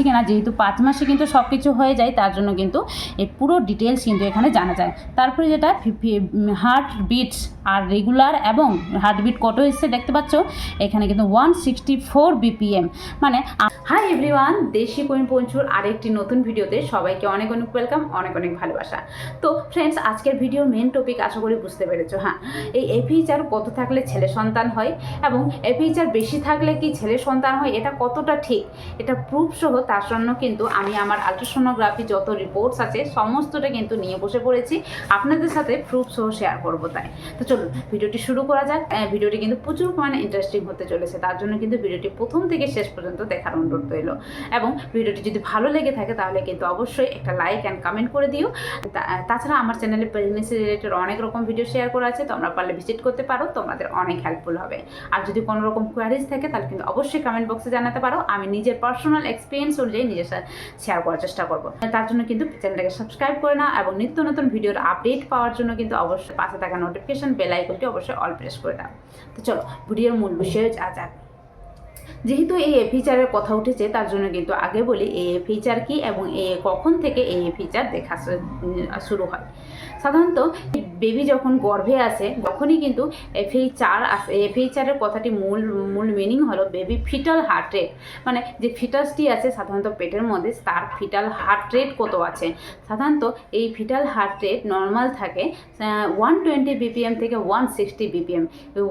বলছি কিনা, যেহেতু পাঁচ মাসে কিন্তু সব কিছু হয়ে যায়, তার জন্য কিন্তু এই পুরো ডিটেলস কিন্তু এখানে জানা যায়। তারপরে যেটা হার্ট বিটস আর রেগুলার এবং হার্টবিট কত এসছে দেখতে পাচ্ছ? এখানে কিন্তু ওয়ান সিক্সটি ফোর বিপিএম মানে হাই এভরিওয়ান দেশি কোয়েন পঞ্চুর আরেকটি নতুন ভিডিওতে সবাইকে অনেক অনেক ওয়েলকাম অনেক অনেক ভালোবাসা। তো ফ্রেন্ডস আজকের ভিডিওর মেন টপিক আশা করি বুঝতে পেরেছ হ্যাঁ? এই এপিএইচআর কত থাকলে ছেলে সন্তান হয় এবং এপিএইচআর বেশি থাকলে কি ছেলে সন্তান হয়, এটা কতটা ঠিক, এটা প্রুফ সহ তার জন্য কিন্তু আমি আমার আলট্রাসোনোগ্রাফি যত রিপোর্টস আছে সমস্তটা কিন্তু নিয়ে বসে পড়েছি, আপনাদের সাথে প্রুফ সহ শেয়ার করব তাই। তো চলুন, ভিডিওটি শুরু করা যাক। ভিডিওটি কিন্তু প্রচুর পরিমাণে ইন্টারেস্টিং হতে চলেছে, তার জন্য কিন্তু ভিডিওটি প্রথম থেকে শেষ পর্যন্ত দেখার অনুরোধ রইল। এবং ভিডিওটি যদি ভালো লেগে থাকে তাহলে কিন্তু অবশ্যই একটা লাইক অ্যান্ড কমেন্ট করে দিও। তাছাড়া আমার চ্যানেলে প্রেগনেন্সি রিলেটেড অনেক রকম ভিডিও শেয়ার করা আছে, তোমরা পারলে ভিজিট করতে পারো, তোমাদের অনেক হেল্পফুল হবে। আর যদি কোনো রকম কোয়ারিজ থাকে তাহলে কিন্তু অবশ্যই কমেন্ট বক্সে জানাতে পারো। আমি নিজের পার্সোনাল এক্সপিরিয়েন্স অনুযায়ী নিজের শেয়ার করার চেষ্টা করব। তার জন্য কিন্তু চ্যানেলটাকে সাবস্ক্রাইব করে নাও এবং নিত্য নতুন ভিডিওর আপডেট পাওয়ার জন্য কিন্তু অবশ্যই পাশে থাকা নোটিফিকেশন বেল আইকনটি অবশ্যই অল প্রেস করে দাও তো চলো ভিডিওর মূল বিষয়ে যা যাক যেহেতু এই এ ফিচারের কথা উঠেছে, তার জন্য কিন্তু আগে বলি এ এ ফিচার কি এবং এ কখন থেকে এই ফিচার দেখা শুরু হয়। সাধারণত বেবি যখন গর্ভে আসে তখনই কিন্তু এফএইচআর আসে এফএইচআরের কথাটি মূল মূল মিনিং হলো বেবি ফিটাল হার্ট রেট মানে যে ফিটাসটি আছে, সাধারণত পেটের মধ্যে, তার ফিটাল হার্ট রেট কত আছে? সাধারণত এই ফিটাল হার্ট রেট নর্মাল থাকে ওয়ান টোয়েন্টি বিপিএম থেকে one sixty BPM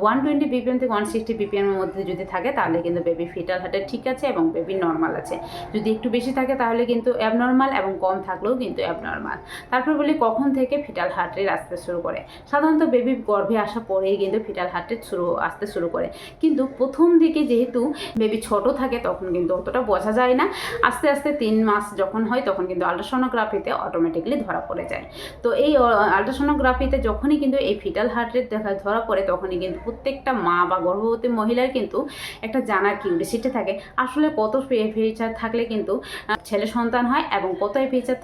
one twenty BPM থেকে ওয়ান সিক্সটি বিপিএমের মধ্যে যদি থাকে, তাহলে কিন্তু বেবি ফিটাল হার্টে ঠিক আছে এবং বেবি নর্মাল আছে। যদি একটু বেশি থাকে তাহলে কিন্তু অ্যাবনর্মাল এবং কম থাকলেও কিন্তু অ্যাবনর্মাল তারপর বলি কখন থেকে ফিটাল হার্ট রেট আসতে শুরু করে? সাধারণত বেবি গর্ভে আসা পরেই কিন্তু ফিটাল হার্ট রেট শুরু, আসতে শুরু করে। কিন্তু প্রথম দিকে যেহেতু বেবি ছোট থাকে তখন কিন্তু অতটা বোঝা যায় না। আস্তে আস্তে তিন মাস যখন হয় তখন কিন্তু আল্ট্রাসোনোগ্রাফিতে অটোমেটিকলি ধরা পড়ে যায়। তো এই আল্ট্রাসোনোগ্রাফিতে যখনই কিন্তু এই ফিটাল হার্ট রেট দেখা, ধরা পড়ে তখনই কিন্তু প্রত্যেকটা মা বা গর্ভবতী মহিলার কিন্তু একটা জানার কিউরিসিটি থাকে। আসলে কত ফিচার থাকলে কিন্তু ছেলে সন্তান হয় এবং কত ফিচার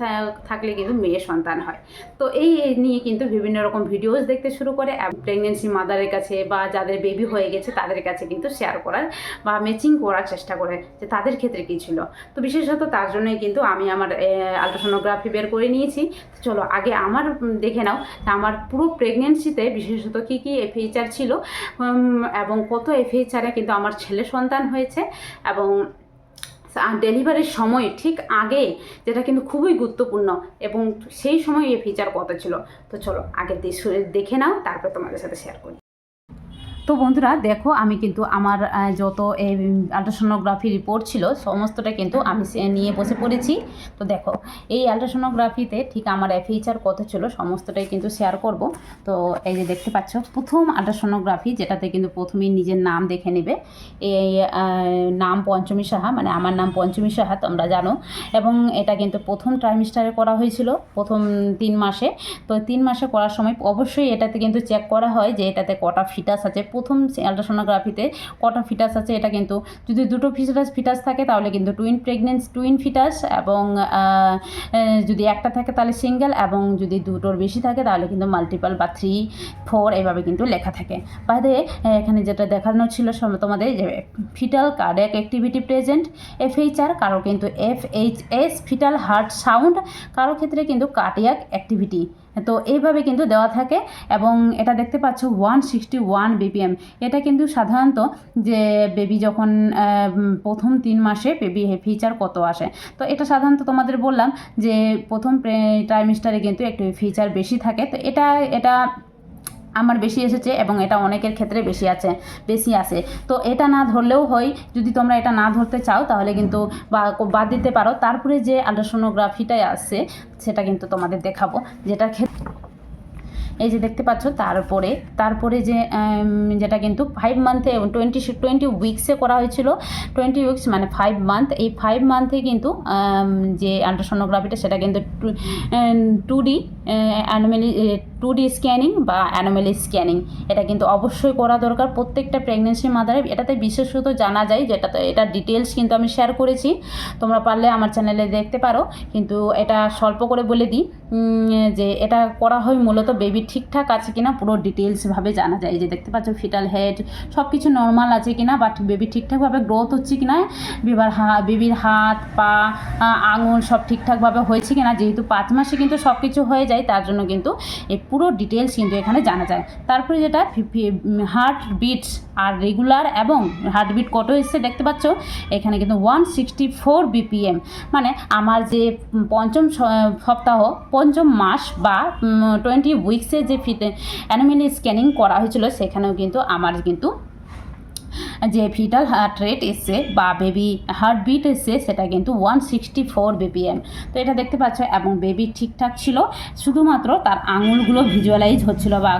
থাকলে কিন্তু মেয়ে সন্তান হয়। তো এই নিয়ে কিন্তু বিভিন্ন রকম ভিডিওস দেখতে শুরু করে প্রেগনেন্সি মাদারের কাছে বা যাদের বেবি হয়ে গেছে তাদের কাছে কিন্তু শেয়ার করার বা ম্যাচিং করার চেষ্টা করে যে তাদের ক্ষেত্রে কী ছিল। তো বিশেষত তার জন্যই কিন্তু আমি আমার আলট্রাসোনোগ্রাফি বের করে নিয়েছি। চলো আগে আমার দেখে নাও আমার পুরো প্রেগনেন্সিতে বিশেষত কী কী এফএইচআর ছিল এবং কত এফএইচআরে কিন্তু আমার ছেলে সন্তান হয়েছে এবং ডেলিভারির সময় ঠিক আগে যেটা কিন্তু খুবই গুরুত্বপূর্ণ এবং সেই সময় এই ফিচার কত ছিল। তো চলো, আগে দেখে নাও, তারপর তোমাদের সাথে শেয়ার করি। তো বন্ধুরা, দেখো আমি কিন্তু আমার যত এই আলট্রাসোনোগ্রাফি রিপোর্ট ছিল, সমস্তটা কিন্তু আমি নিয়ে বসে পড়েছি। তো দেখো, এই আলট্রাসোনোগ্রাফিতে ঠিক আমার ফিচার কত ছিল, সমস্তটাই কিন্তু শেয়ার করব। তো এই যে দেখতে পাচ্ছ, প্রথম আলট্রাসোনোগ্রাফি যেটাতে কিন্তু প্রথমেই নিজের নাম দেখে নেবে। এই নাম পঞ্চমী সাহা মানে আমার নাম পঞ্চমী সাহা, তোমরা জানো। এবং এটা কিন্তু প্রথম ট্রাইমিস্টারে করা হয়েছিল, প্রথম তিন মাসে। তো তিন মাসে করার সময় অবশ্যই এটাতে কিন্তু চেক করা হয় যে এটাতে কটা ফিটাস আছে প্রথম আলট্রাসোনোগ্রাফিতে কটা ফিটাস আছে, এটা কিন্তু যদি দুটো ফিটাস ফিটাস থাকে, তাহলে কিন্তু টুইন প্রেগনেন্স টুইন ফিটাস এবং যদি একটা থাকে তাহলে সিঙ্গেল এবং যদি দুটোর বেশি থাকে, তাহলে কিন্তু মাল্টিপাল বা থ্রি ফোর এভাবে কিন্তু লেখা থাকে। বাইরে এখানে যেটা দেখানো ছিল তোমাদের, যে fetal cardiac activity present FHR কারও কিন্তু F H S fetal heart sound কারও ক্ষেত্রে কিন্তু কার্ডিয়াক অ্যাক্টিভিটি তো এইভাবে কিন্তু দেওয়া থাকে এবং এটা দেখতে পাচ্ছ ওয়ান সিক্সটি ওয়ান বিপিএম। এটা কিন্তু সাধারণত যে বেবি যখন প্রথম তিন মাসে বেবি ফিচার কত আসে? তো এটা সাধারণত তোমাদের বললাম যে প্রথম ট্রাইমিস্টারে কিন্তু একটু ফিচার বেশি থাকে। তো এটা এটা আমার বেশি এসেছে এবং এটা অনেকের ক্ষেত্রে বেশি আছে, বেশি আসে তো এটা না ধরলেও হয়, যদি তোমরা এটা না ধরতে চাও তাহলে কিন্তু বাদ দিতে পারো। তারপরে যে আল্ট্রাসোনোগ্রাফিটাই আসছে সেটা কিন্তু তোমাদের দেখাবো। যেটার ক্ষেত্রে এই যে দেখতে পাচ্ছ, তারপরে তারপরে যে যেটা কিন্তু ফাইভ মান্থে টোয়েন্টি টোয়েন্টি উইক্সে করা হয়েছিল। টোয়েন্টি উইক্স মানে ফাইভ মান্থ এই ফাইভ মান্থে কিন্তু যে আল্ট্রাসোনোগ্রাফিটা সেটা কিন্তু two D anomaly two D scanning বা অ্যানোমেলি স্ক্যানিং এটা কিন্তু অবশ্যই করা দরকার প্রত্যেকটা প্রেগনেন্সি মাদারে এটাতে বিশেষত জানা যায় যেটা তো, এটা ডিটেলস কিন্তু আমি শেয়ার করেছি। তোমরা পারলে আমার চ্যানেলে দেখতে পারো। কিন্তু এটা স্বল্প করে বলে দিই যে এটা করা হয় মূলত বেবি ঠিকঠাক আছে কিনা, পুরো ডিটেলসভাবে জানা যায়। যে দেখতে পাচ্ছ ফিটাল হেড সব কিছু নর্মাল আছে কিনা বাট বেবি ঠিকঠাকভাবে গ্রোথ হচ্ছে কিনা, বেবার হা বেবির হাত, পা আঙুল সব ঠিকঠাকভাবে হয়েছে কিনা, যেহেতু পাঁচ মাসে কিন্তু সব কিছু হয়ে যায় তার জন্য কিন্তু এই পুরো ডিটেলস কিন্তু এখানে জানা যায়। তারপরে যেটা হার্ট বিটস আর রেগুলার এবং হার্টবিট কত এসছে দেখতে পাচ্ছ? এখানে কিন্তু ওয়ান সিক্সটি ফোর বিপিএম মানে আমার যে পঞ্চম সপ্তাহ, পঞ্চম মাস বা টোয়েন্টি উইক্সে যে ফিট অ্যানোমিনি স্ক্যানিং করা হয়েছিল, সেখানেও কিন্তু আমার কিন্তু যে ফিটাল হার্ট রেট এসছে বা বেবি হার্টবিট এসছে, সেটা কিন্তু ওয়ান সিক্সটি ফোর বিপিএম তো এটা দেখতে পাচ্ছ, এবং বেবি ঠিকঠাক ছিল, শুধুমাত্র তার আঙুলগুলো ভিজুয়ালাইজ হচ্ছিল বা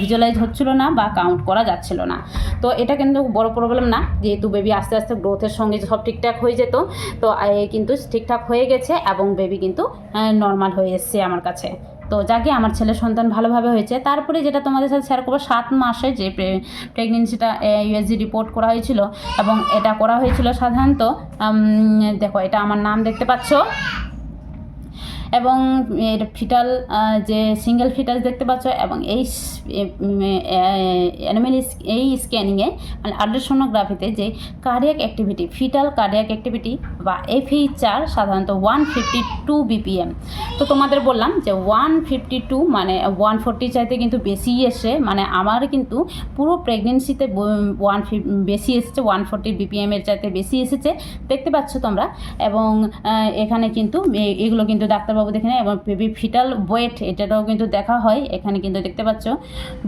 ভিজুয়ালাইজ হচ্ছিল না বা কাউন্ট করা যাচ্ছিল না। তো এটা কিন্তু বড় প্রবলেম না, যেহেতু বেবি আস্তে আস্তে গ্রোথের সঙ্গে সব ঠিকঠাক হয়ে যেত, তো কিন্তু ঠিকঠাক হয়ে গেছে, এবং বেবি কিন্তু নর্মাল হয়ে এসছে আমার কাছে। তো যাকে আমার ছেলে সন্তান ভালোভাবে হয়েছে, তারপরে যেটা তোমাদের সাথে শেয়ার করব, সাত মাসে যে প্রেগনেন্সিটা ইউএসজি রিপোর্ট করা হয়েছিল এবং এটা করা হয়েছিল সাধারণত দেখো এটা আমার নাম দেখতে পাচ্ছ। এবং এর ফিটাল যে সিঙ্গেল ফিটাস দেখতে পাচ্ছ, এবং এই অ্যানিমেল এই স্ক্যানিংয়ে মানে আল্ট্রাসোনোগ্রাফিতে যে cardiac activity fetal cardiac activity বা এফি চার সাধারণত ওয়ান ফিফটি টু বিপিএম তো তোমাদের বললাম যে ওয়ান ফিফটি টু মানে ওয়ান ফোরটি চাইতে কিন্তু বেশি এসে মানে আমার কিন্তু পুরো প্রেগনেন্সিতে ওয়ান বেশি এসেছে ওয়ান ফোরটি বিপিএমের চাইতে বেশি এসেছে, দেখতে পাচ্ছ তোমরা। এবং এখানে কিন্তু এগুলো কিন্তু ডাক্তারবাবু দেখে এবং বেবি ফিটাল ওয়েট এটাটাও কিন্তু দেখা হয়। এখানে কিন্তু দেখতে পাচ্ছ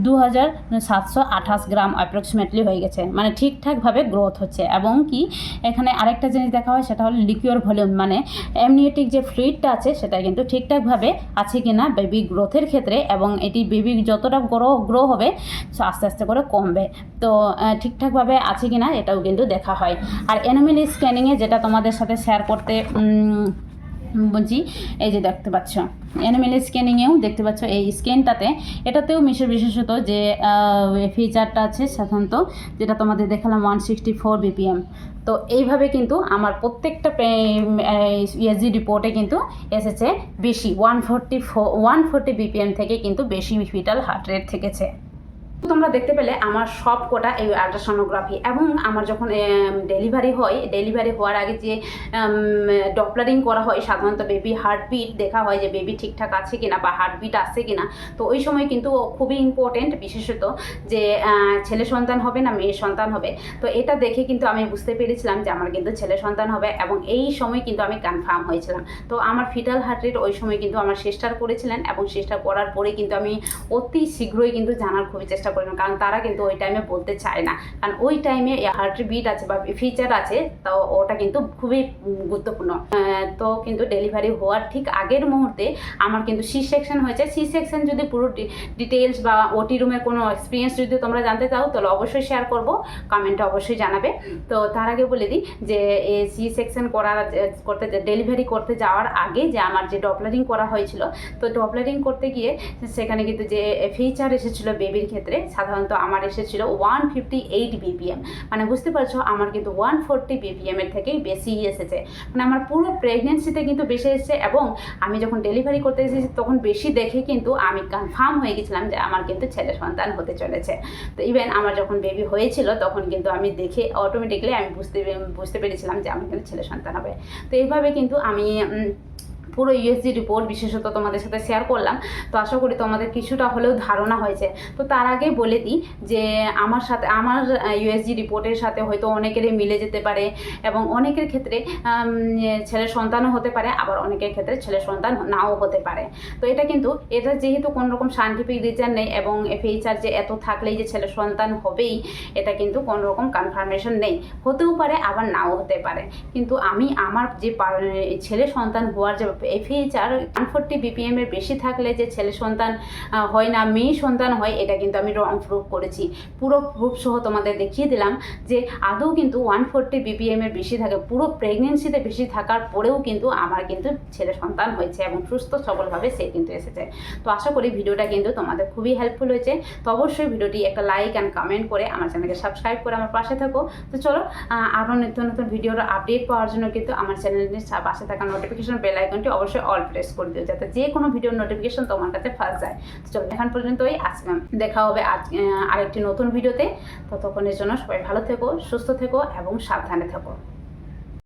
দু হাজার সাতশো আঠাশ গ্রাম অ্যাপ্রক্সিমেটলি হয়ে গেছে। মানে ঠিকঠাকভাবে গ্রোথ হচ্ছে। এবং কি, এখানে আরেকটা জিনিস দেখা হয়, সেটা হলো লিকুইড ভলিউম মানে এমনিওটিক যে ফ্লুইডটা আছে, সেটা কিন্তু ঠিকঠাকভাবে আছে কি না বেবি গ্রোথের ক্ষেত্রে এবং এটি বেবি যতটা গ্রো গ্রো হবে আস্তে আস্তে করে কমবে। তো ঠিকঠাকভাবে আছে কি না এটাও কিন্তু দেখা হয়। আর এনিমেল স্ক্যানিংয়ে যেটা তোমাদের সাথে শেয়ার করতে বলছি এই যে দেখতে পাচ্ছ। অ্যানিমেল স্ক্যানিংয়েও দেখতে পাচ্ছ এই স্ক্যানটাতে এটাতেও মিশে বিশেষত যে ফিচারটা আছে সাধারণত, যেটা তোমাদের দেখালাম ওয়ান সিক্সটি ফোর বিপিএম তো এইভাবে কিন্তু আমার প্রত্যেকটা ইএসজি রিপোর্টে কিন্তু এসেছে বেশি। One forty four one forty BPM থেকে কিন্তু বেশি ফিটাল হার্ট রেট থেকেছে। তোমরা দেখতে পেলে আমার সব কটা এই আল্ট্রাসোনোগ্রাফি এবং আমার যখন ডেলিভারি হয় ডেলিভারি হওয়ার আগে যে ডপলারিং করা হয়, সাধারণত বেবি হার্টবিট দেখা হয় যে বেবি ঠিকঠাক আছে কিনা বা হার্টবিট আছে কিনা। তো ওই সময় কিন্তু খুবই ইম্পর্টেন্ট বিশেষত যে ছেলে সন্তান হবে না, মেয়ে সন্তান হবে। তো এটা দেখে কিন্তু আমি বুঝতে পেরেছিলাম যে আমার কিন্তু ছেলে সন্তান হবে এবং এই সময় কিন্তু আমি কনফার্ম হয়েছিলাম। তো আমার ফিটাল হার্ট রেট ওই সময় কিন্তু আমার সিস্টার করেছিলেন এবং সিস্টার করার পরে কিন্তু আমি অতি শীঘ্রই কিন্তু জানার খুবই চেষ্টা করিলাম কারণ তারা কিন্তু ওই টাইমে বলতে চায় না। কারণ ওই টাইমে হার্ট বিট আছে বা ফিচার আছে, তো ওটা কিন্তু খুবই গুরুত্বপূর্ণ। তো কিন্তু ডেলিভারি হওয়ার ঠিক আগের মুহূর্তে আমার কিন্তু সি সেকশন হয়েছে। সি সেকশন যদি পুরো ডিটেলস বা ওটি রুমের কোনো এক্সপিরিয়েন্স যদি তোমরা জানতে চাও, তাহলে অবশ্যই শেয়ার করব। কমেন্টে অবশ্যই জানাবে। তো তার আগে বলে দিই যে সি সেকশন করার করতে ডেলিভারি করতে যাওয়ার আগে যে আমার যে ডপলারিং করা হয়েছিল, তো ডপলারিং করতে গিয়ে সেখানে কিন্তু যে ফিচার এসেছিল বেবির ক্ষেত্রে সাধারণত আমার এসেছিল ওয়ান ফিফটি এইট বিপিএম মানে বুঝতে পারছ, আমার কিন্তু ওয়ান ফোরটি বিপিএমের থেকেই বেশি এসেছে। মানে আমার পুরো প্রেগনেন্সিতে কিন্তু বেশি এসেছে এবং আমি যখন ডেলিভারি করতে এসেছি তখন বেশি দেখে কিন্তু আমি কনফার্ম হয়ে গেছিলাম যে আমার কিন্তু ছেলে সন্তান হতে চলেছে। তো ইভেন আমার যখন বেবি হয়েছিল তখন কিন্তু আমি দেখে অটোমেটিকলি আমি বুঝতে বুঝতে পেরেছিলাম যে আমার কিন্তু ছেলে সন্তান হবে। তো এইভাবে কিন্তু আমি পুরো ইউএসজি রিপোর্ট বিশেষত তোমাদের সাথে শেয়ার করলাম। তো আশা করি তোমাদের কিছুটা হলেও ধারণা হয়েছে। তো তার আগে বলে দিই যে আমার সাথে, আমার ইউএসজি রিপোর্টের সাথে হয়তো অনেকেরই মিলে যেতে পারে এবং অনেকের ক্ষেত্রে ছেলে সন্তানও হতে পারে, আবার অনেকের ক্ষেত্রে ছেলে সন্তান নাও হতে পারে। তো এটা কিন্তু, এটা যেহেতু কোনো রকম সাইন্টিফিক রিজন নেই এবং এফএইচআর যে এত থাকলেই যে ছেলে সন্তান হবেই, এটা কিন্তু কোনো রকম কনফার্মেশন নেই। হতেও পারে, আবার নাও হতে পারে। কিন্তু আমি, আমার যে ছেলে সন্তান হওয়ার যে এফিএইচআর ওয়ান ফোরটি বিপিএমের বেশি থাকলে যে ছেলে সন্তান হয় না, মেয়ে সন্তান হয়, এটা কিন্তু আমি রং প্রুফ করেছি। পুরো প্রুফ সহ তোমাদের দেখিয়ে দিলাম যে আদৌ কিন্তু ওয়ান ফোরটি বিপিএমের বেশি থাকে, পুরো প্রেগনেন্সিতে বেশি থাকার পরেও কিন্তু আমার কিন্তু ছেলে সন্তান হয়েছে এবং সুস্থ সবলভাবে সে কিন্তু এসেছে। তো আশা করি ভিডিওটা কিন্তু তোমাদের খুবই হেল্পফুল হয়েছে। তো অবশ্যই ভিডিওটি একটা লাইক অ্যান্ড কমেন্ট করে আমার চ্যানেলকে সাবস্ক্রাইব করে আমার পাশে থাকো। তো চলো আরও নিত্য নতুন ভিডিওর আপডেট পাওয়ার জন্য কিন্তু আমার চ্যানেলের পাশে থাকা নোটিফিকেশন বেল আইকনটি অবশ্যই অল প্রেস করে দিও, যাতে যে কোনো ভিডিওর নোটিফিকেশন তোমার কাছে ফার্স্ট যায়। চলো এখন পর্যন্তই আজকে দেখা হবে আজ আরেকটি নতুন ভিডিওতে। ততক্ষণের জন্য সবাই ভালো থেকো, সুস্থ থেকো এবং সাবধানে থেকো।